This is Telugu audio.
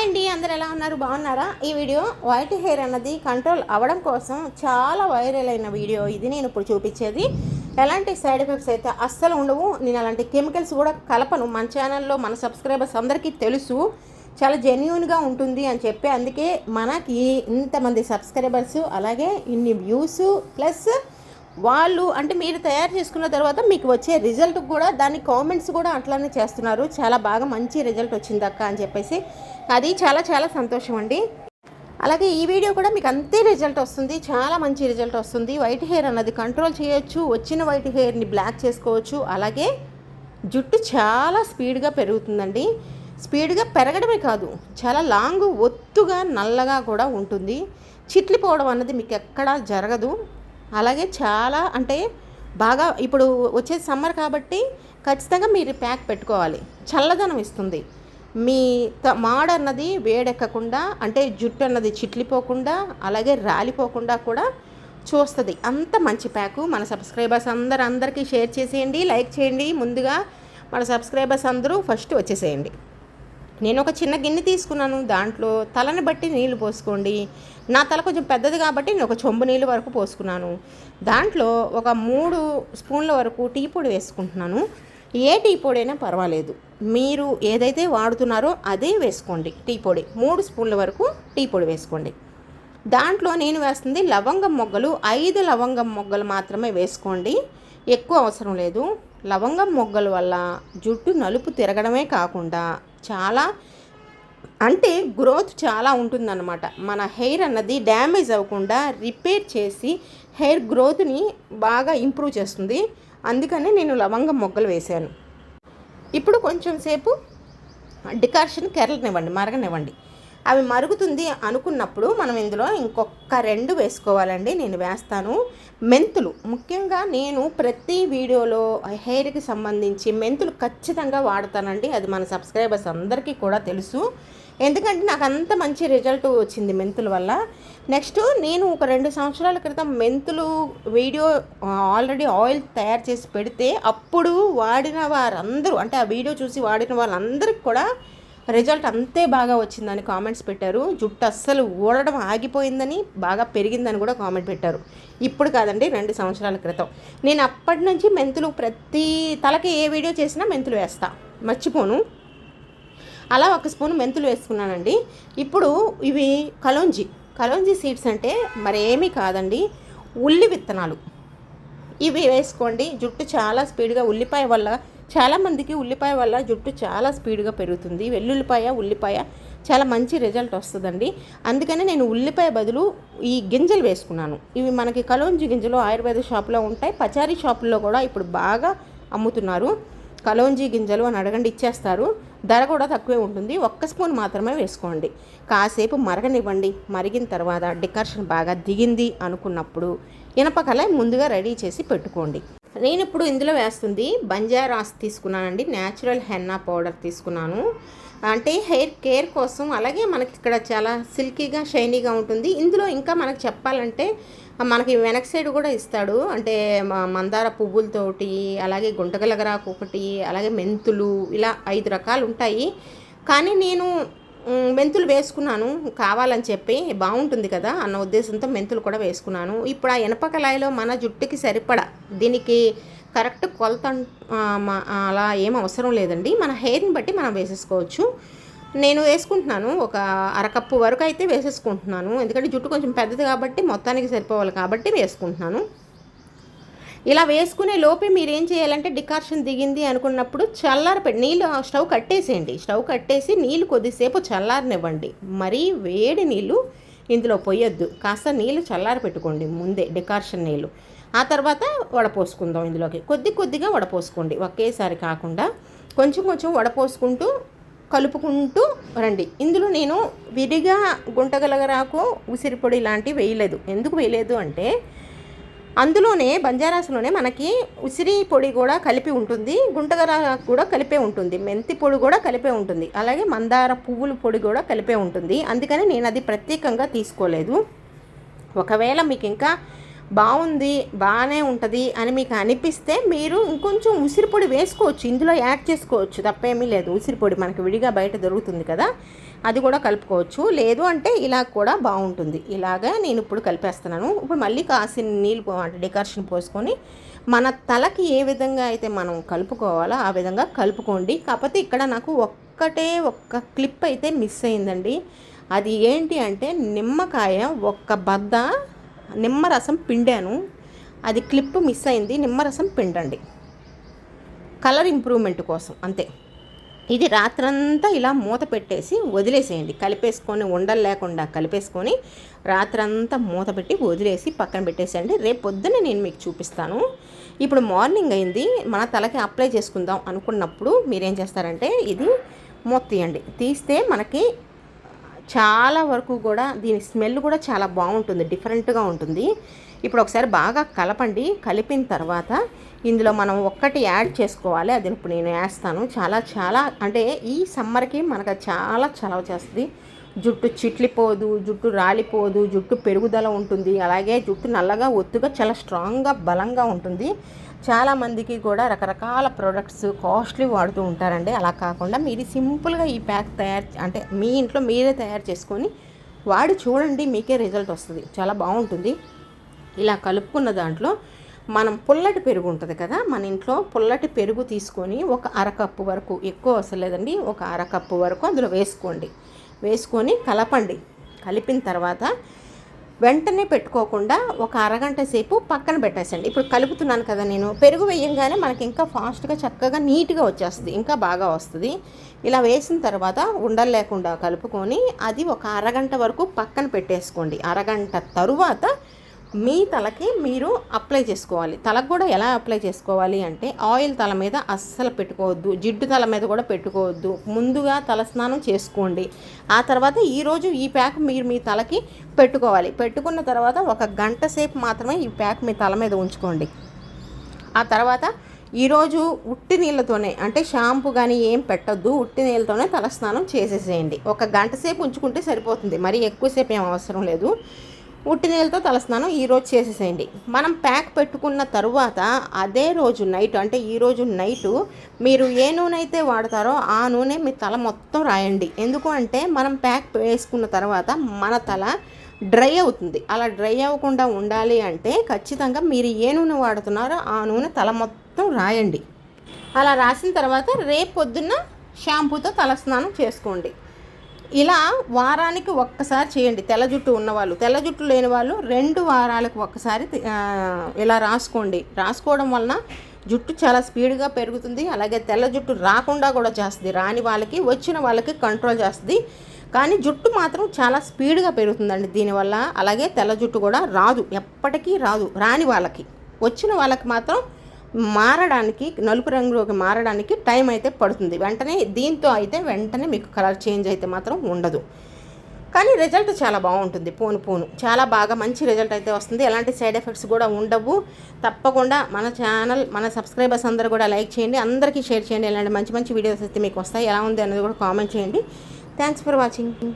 హాయ్ అండి అందరు ఎలా ఉన్నారు? బాగున్నారా? ఈ వీడియో వైట్ హెయిర్ అన్నది కంట్రోల్ అవ్వడం కోసం చాలా వైరల్ అయిన వీడియో. ఇది నేను ఇప్పుడు చూపించేది. ఎలాంటి సైడ్ ఎఫెక్ట్స్ అయితే అస్సలు ఉండవు. నేను అలాంటి కెమికల్స్ కూడా కలపను. మన ఛానల్లో మన సబ్స్క్రైబర్స్ అందరికీ తెలుసు. చాలా జెన్యున్గా ఉంటుంది అని చెప్పి అందుకే మనకి ఇంతమంది సబ్స్క్రైబర్స్ అలాగే ఇన్ని వ్యూస్ ప్లస్ వాళ్ళు అంటే మీరు తయారు చేసుకున్న తర్వాత మీకు వచ్చే రిజల్ట్ కూడా దాని కామెంట్స్ కూడా అట్లానే చేస్తున్నారు. చాలా బాగా మంచి రిజల్ట్ వచ్చింది అక్క అని చెప్పేసి. అది చాలా చాలా సంతోషం అండి. అలాగే ఈ వీడియో కూడా మీకు అంతే రిజల్ట్ వస్తుంది. చాలా మంచి రిజల్ట్ వస్తుంది. వైట్ హెయిర్ అన్నది కంట్రోల్ చేయొచ్చు. వచ్చిన వైట్ హెయిర్ని బ్లాక్ చేసుకోవచ్చు. అలాగే జుట్టు చాలా స్పీడ్గా పెరుగుతుందండి. స్పీడ్గా పెరగడమే కాదు చాలా లాంగ్ ఒత్తుగా నల్లగా కూడా ఉంటుంది. చిట్లిపోవడం అన్నది మీకు ఎక్కడా జరగదు. అలాగే చాలా అంటే బాగా ఇప్పుడు వచ్చేది సమ్మర్ కాబట్టి ఖచ్చితంగా మీరు ప్యాక్ పెట్టుకోవాలి. చల్లదనం ఇస్తుంది. మీ త- మాడ అన్నది వేడెక్కకుండా అంటే జుట్టు అన్నది చిట్లిపోకుండా అలాగే రాలిపోకుండా కూడా చూస్తుంది. అంత మంచి ప్యాకు. మన సబ్స్క్రైబర్స్ అందరు అందరికీ షేర్ చేసేయండి. లైక్ చేయండి. ముందుగా మన సబ్స్క్రైబర్స్ అందరూ ఫస్ట్ వచ్చేసేయండి. నేను ఒక చిన్న గిన్నె తీసుకున్నాను. దాంట్లో తలని బట్టి నీళ్ళు పోసుకోండి. నా తల కొంచెం పెద్దది కాబట్టి నేను ఒక చెంబు నీళ్ళు వరకు పోసుకున్నాను. దాంట్లో ఒక మూడు స్పూన్ల వరకు టీ పొడి వేసుకుంటున్నాను. ఏ టీ పొడి అయినా పర్వాలేదు. మీరు ఏదైతే వాడుతున్నారో అదే వేసుకోండి టీ పొడి. మూడు స్పూన్ల వరకు టీ పొడి వేసుకోండి. దాంట్లో నేను వేస్తుంది లవంగం మొగ్గలు. ఐదు లవంగం మొగ్గలు మాత్రమే వేసుకోండి. ఎక్కువ అవసరం లేదు. లవంగం మొగ్గల వల్ల జుట్టు నలుపు తిరగడమే కాకుండా చాలా అంటే గ్రోత్ చాలా ఉంటుందన్నమాట. మన హెయిర్ అన్నది డ్యామేజ్ అవ్వకుండా రిపేర్ చేసి హెయిర్ గ్రోత్ని బాగా ఇంప్రూవ్ చేస్తుంది. అందుకనే నేను లవంగం మొగ్గలు వేశాను. ఇప్పుడు కొంచెం సేపు డికార్షన్ కెరలనివ్వండి మరగనివ్వండి అవి మరుగుతుంది అనుకున్నప్పుడు మనం ఇందులో ఇంకొక రెండు వేసుకోవాలండి. నేను వేస్తాను. మెంతులు. ముఖ్యంగా నేను ప్రతి వీడియోలో హెయిర్కి సంబంధించి మెంతులు ఖచ్చితంగా వాడతానండి. అది మన సబ్స్క్రైబర్స్ అందరికీ కూడా తెలుసు. ఎందుకంటే నాకు అంత మంచి రిజల్ట్ వచ్చింది మెంతుల వల్ల. నెక్స్ట్ నేను ఒక రెండు సంవత్సరాల క్రితం మెంతులు వీడియో ఆల్రెడీ ఆయిల్ తయారు చేసి పెడితే అప్పుడు వాడిన వారందరూ అంటే ఆ వీడియో చూసి వాడిన వాళ్ళందరికీ కూడా రిజల్ట్ అంతే బాగా వచ్చిందని కామెంట్స్ పెట్టారు. జుట్టు అస్సలు ఊడడం ఆగిపోయిందని బాగా పెరిగిందని కూడా కామెంట్ పెట్టారు. ఇప్పుడు కాదండి రెండు సంవత్సరాల క్రితం. నేను అప్పటి నుంచి మెంతులు ప్రతి తలకి ఏ వీడియో చేసినా మెంతులు వేస్తా. మర్చిపోను. అలా ఒక స్పూన్ మెంతులు వేసుకున్నానండి. ఇప్పుడు ఇవి కలోంజి. కలోంజీ సీడ్స్ అంటే మరేమీ కాదండి ఉల్లి విత్తనాలు. ఇవి వేసుకోండి. జుట్టు చాలా స్పీడ్గా ఉల్లిపాయ వల్ల చాలామందికి ఉల్లిపాయ వల్ల జుట్టు చాలా స్పీడ్గా పెరుగుతుంది. వెల్లుల్లిపాయ ఉల్లిపాయ చాలా మంచి రిజల్ట్ వస్తుందండి. అందుకనే నేను ఉల్లిపాయ బదులు ఈ గింజలు వేసుకున్నాను. ఇవి మనకి కలోంజి గింజలు ఆయుర్వేద షాపులో ఉంటాయి. పచారీ షాపుల్లో కూడా ఇప్పుడు బాగా అమ్ముతున్నారు. కలోంజీ గింజలు అని అడగండి ఇచ్చేస్తారు. ధర కూడా తక్కువే ఉంటుంది. ఒక్క స్పూన్ మాత్రమే వేసుకోండి. కాసేపు మరగనివ్వండి. మరిగిన తర్వాత డికర్షన్ బాగా దిగింది అనుకున్నప్పుడు ఇనపకల ముందుగా రెడీ చేసి పెట్టుకోండి. నేను ఇప్పుడు ఇందులో వేస్తుంది బంజారాస్ తీసుకున్నానండి. న్యాచురల్ హెన్నా పౌడర్ తీసుకున్నాను. అంటే హెయిర్ కేర్ కోసం అలాగే మనకి ఇక్కడ చాలా సిల్కీగా షైనీగా ఉంటుంది. ఇందులో ఇంకా మనకు చెప్పాలంటే మనకి వెనక్ సైడ్ కూడా ఇస్తాడు. అంటే మ- మందార పువ్వులతోటి అలాగే గుంటగలగరాకు ఒకటి అలాగే మెంతులు ఇలా ఐదు రకాలు ఉంటాయి. కానీ నేను మెంతులు వేసుకున్నాను కావాలని చెప్పి బాగుంటుంది కదా అన్న ఉద్దేశంతో మెంతులు కూడా వేసుకున్నాను. ఇప్పుడు ఆ ఇనపకలాయలో మన జుట్టుకి సరిపడా దీనికి కరెక్ట్ కొలత అలా ఏం అవసరం లేదండి. మన హెయిర్ని బట్టి మనం వేసేసుకోవచ్చు. నేను వేసుకుంటున్నాను ఒక అరకప్పు వరకు అయితే వేసేసుకుంటున్నాను. ఎందుకంటే జుట్టు కొంచెం పెద్దది కాబట్టి మొత్తానికి సరిపోవాలి కాబట్టి వేసుకుంటున్నాను. ఇలా వేసుకునే లోపే మీరు ఏం చేయాలంటే డికార్షన్ దిగింది అనుకున్నప్పుడు చల్లారపెట్టి నీళ్ళు స్టవ్ కట్టేసేయండి. స్టవ్ కట్టేసి నీళ్ళు కొద్దిసేపు చల్లారనివ్వండి. మరీ వేడి నీళ్ళు ఇందులో పోయొద్దు. కాస్త నీళ్ళు చల్లారి పెట్టుకోండి ముందే డికార్షన్ నీళ్ళు. ఆ తర్వాత వడపోసుకుందాం ఇందులోకి. కొద్ది కొద్దిగా వడపోసుకోండి. ఒకేసారి కాకుండా కొంచెం కొంచెం వడపోసుకుంటూ కలుపుకుంటూ రండి. ఇందులో నేను విడిగా గుంటగలగరాకు ఉసిరిపొడి లాంటివి వేయలేదు. ఎందుకు వేయలేదు అంటే అందులోనే బంజారాస్లోనే మనకి ఉసిరి పొడి కూడా కలిపి ఉంటుంది గుంటగర కూడా కలిపే ఉంటుంది మెంతి పొడి కూడా కలిపే ఉంటుంది అలాగే మందార పువ్వుల పొడి కూడా కలిపే ఉంటుంది. అందుకని నేను అది ప్రత్యేకంగా తీసుకోలేదు. ఒకవేళ మీకు ఇంకా బాగుంది బాగానే ఉంటుంది అని మీకు అనిపిస్తే మీరు ఇంకొంచెం ఉసిరిపొడి వేసుకోవచ్చు. ఇందులో యాడ్ చేసుకోవచ్చు. తప్పేమీ లేదు. ఉసిరిపొడి మనకి విడిగా బయట దొరుకుతుంది కదా అది కూడా కలుపుకోవచ్చు. లేదు అంటే ఇలా కూడా బాగుంటుంది. ఇలాగా నేను ఇప్పుడు కలిపేస్తున్నాను. ఇప్పుడు మళ్ళీ కాసిన నీళ్ళు అంటే డెకరేషన్ పోసుకొని మన తలకి ఏ విధంగా అయితే మనం కలుపుకోవాలో ఆ విధంగా కలుపుకోండి. కాకపోతే ఇక్కడ నాకు ఒక్కటే ఒక్క క్లిప్ అయితే మిస్ అయిందండి. అది ఏంటి అంటే నిమ్మకాయ ఒక్క బద్ద నిమ్మరసం పిండాను. అది క్లిప్ మిస్ అయింది. నిమ్మరసం పిండండి. కలర్ ఇంప్రూవ్మెంట్ కోసం అంతే. ఇది రాత్రంతా ఇలా మూత పెట్టేసి వదిలేసేయండి. కలిపేసుకొని ఉండలు లేకుండా కలిపేసుకొని రాత్రంతా మూత పెట్టి వదిలేసి పక్కన పెట్టేసేయండి. రేపు పొద్దున్న నేను మీకు చూపిస్తాను. ఇప్పుడు మార్నింగ్ అయింది. మన తలకి అప్లై చేసుకుందాం అనుకున్నప్పుడు మీరేం చేస్తారంటే ఇది మూత తీయండి తీస్తే మనకి చాలా వరకు కూడా దీని స్మెల్ కూడా చాలా బాగుంటుంది డిఫరెంట్గా ఉంటుంది. ఇప్పుడు ఒకసారి బాగా కలపండి. కలిపిన తర్వాత ఇందులో మనం ఒక్కటి యాడ్ చేసుకోవాలి. అది ఇప్పుడు నేను వేస్తాను. చాలా చాలా అంటే ఈ సమ్మర్కి మనకు చాలా చలవ చేస్తుంది. జుట్టు చిట్లిపోదు జుట్టు రాలిపోదు జుట్టు పెరుగుదల ఉంటుంది. అలాగే జుట్టు నల్లగా ఒత్తుగా చాలా స్ట్రాంగ్గా బలంగా ఉంటుంది. చాలామందికి కూడా రకరకాల ప్రోడక్ట్స్ కాస్ట్లీ వాడుతూ ఉంటారండి. అలా కాకుండా మీరు సింపుల్గా ఈ ప్యాక్ తయారు అంటే మీ ఇంట్లో మీరే తయారు చేసుకొని వాడి చూడండి మీకే రిజల్ట్ వస్తుంది. చాలా బాగుంటుంది. ఇలా కలుపుకున్న దాంట్లో మనం పుల్లటి పెరుగు ఉంటుంది కదా మన ఇంట్లో పుల్లటి పెరుగు తీసుకొని ఒక అరకప్పు వరకు ఎక్కువ అవసరం లేదండి ఒక అరకప్పు వరకు అందులో వేసుకోండి. వేసుకొని కలపండి. కలిపిన తర్వాత వెంటనే పెట్టుకోకుండా ఒక అరగంట సేపు పక్కన పెట్టేసండి. ఇప్పుడు కలుపుతున్నాను కదా నేను. పెరుగు వేయంగానే మనకి ఇంకా ఫాస్ట్గా చక్కగా నీట్గా వచ్చేస్తుంది. ఇంకా బాగా వస్తుంది. ఇలా వేసిన తర్వాత ఉండలు లేకుండా కలుపుకొని అది ఒక అరగంట వరకు పక్కన పెట్టేసుకోండి. అరగంట తరువాత మీ తలకి మీరు అప్లై చేసుకోవాలి. తలకు కూడా ఎలా అప్లై చేసుకోవాలి అంటే ఆయిల్ తల మీద అస్సలు పెట్టుకోవద్దు. జిడ్డు తల మీద కూడా పెట్టుకోవద్దు. ముందుగా తల స్నానం చేసుకోండి. ఆ తర్వాత ఈరోజు ఈ ప్యాక్ మీరు మీ తలకి పెట్టుకోవాలి. పెట్టుకున్న తర్వాత ఒక గంట సేపు మాత్రమే ఈ ప్యాక్ మీ తల మీద ఉంచుకోండి. ఆ తర్వాత ఈరోజు ఉట్టి నీళ్ళతోనే అంటే షాంపూ కానీ ఏం పెట్టద్దు. ఉట్టి నీళ్ళతోనే తలస్నానం చేసేసేయండి. ఒక గంట సేపు ఉంచుకుంటే సరిపోతుంది. మరి ఎక్కువసేపు ఏం అవసరం లేదు. ఉట్టి నీళ్ళతో తలస్నానం ఈరోజు చేసేసేయండి. మనం ప్యాక్ పెట్టుకున్న తరువాత అదే రోజు నైట్ అంటే ఈరోజు నైటు మీరు ఏ నూనె అయితే వాడతారో ఆ నూనె మీ తల మొత్తం రాయండి. ఎందుకు అంటే మనం ప్యాక్ వేసుకున్న తర్వాత మన తల డ్రై అవుతుంది. అలా డ్రై అవ్వకుండా ఉండాలి అంటే ఖచ్చితంగా మీరు ఏ నూనె వాడుతున్నారో ఆ నూనె తల మొత్తం రాయండి. అలా రాసిన తర్వాత రేపు పొద్దున్న షాంపూతో తలస్నానం చేసుకోండి. ఇలా వారానికి ఒక్కసారి చేయండి. తెల్ల జుట్టు ఉన్నవాళ్ళు తెల్ల జుట్టు లేని వాళ్ళు రెండు వారాలకు ఒక్కసారి ఇలా రాసుకోండి. రాసుకోవడం వలన జుట్టు చాలా స్పీడ్గా పెరుగుతుంది. అలాగే తెల్ల జుట్టు రాకుండా కూడా చేస్తుంది. రాని వాళ్ళకి వచ్చిన వాళ్ళకి కంట్రోల్ చేస్తుంది. కానీ జుట్టు మాత్రం చాలా స్పీడ్గా పెరుగుతుందండి దీనివల్ల. అలాగే తెల్ల జుట్టు కూడా రాదు. ఎప్పటికీ రాదు. రాని వాళ్ళకి వచ్చిన వాళ్ళకి మాత్రం మారడానికి నలుపు రంగులోకి మారడానికి టైం అయితే పడుతుంది. వెంటనే దీంతో అయితే వెంటనే మీకు కలర్ చేంజ్ అయితే మాత్రం ఉండదు. కానీ రిజల్ట్ చాలా బాగుంటుంది. పోను పోను. చాలా బాగా మంచి రిజల్ట్ అయితే వస్తుంది. ఎలాంటి సైడ్ ఎఫెక్ట్స్ కూడా ఉండవు. తప్పకుండా మన ఛానల్ మన సబ్స్క్రైబర్స్ అందరూ కూడా లైక్ చేయండి. అందరికీ షేర్ చేయండి. ఇలాంటి మంచి మంచి వీడియోస్ అయితే మీకు వస్తాయి. ఎలా ఉంది అనేది కూడా కామెంట్ చేయండి. Thanks for watching.